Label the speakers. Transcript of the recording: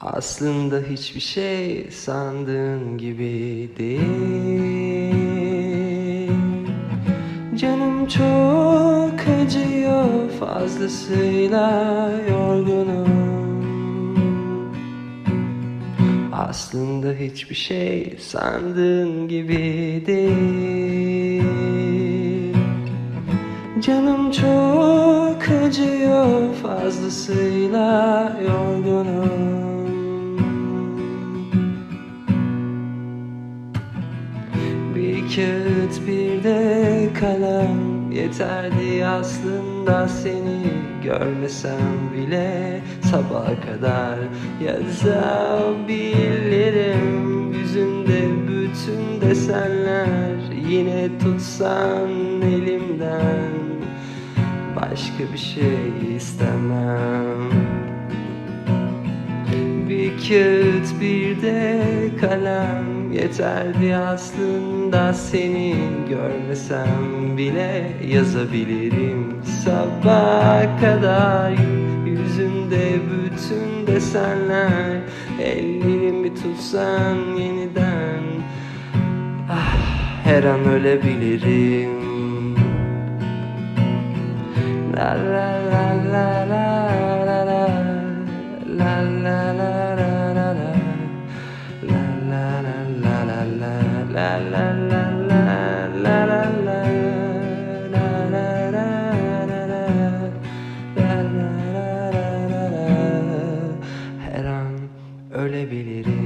Speaker 1: Aslında hiçbir şey sandığın gibi değil. Canım çok acıyor fazlasıyla yorgunum. Aslında hiçbir şey sandığın gibi değil. Canım çok acıyor fazlasıyla yorgunum Bir kağıt bir de kalem. Yeterdi aslında seni görmesem bile. Sabaha kadar yazabilirim yüzünde bütün desenler. Yine tutsan elimden. Başka bir şey istemem kağıt bir de kalem. Yeterdi aslında seni görmesem bile yazabilirim. Sabaha kadar yüzünde bütün desenler. Ellerimi tutsan yeniden. Ah, her an ölebilirim. La la la la la la la la Her an ölebilirim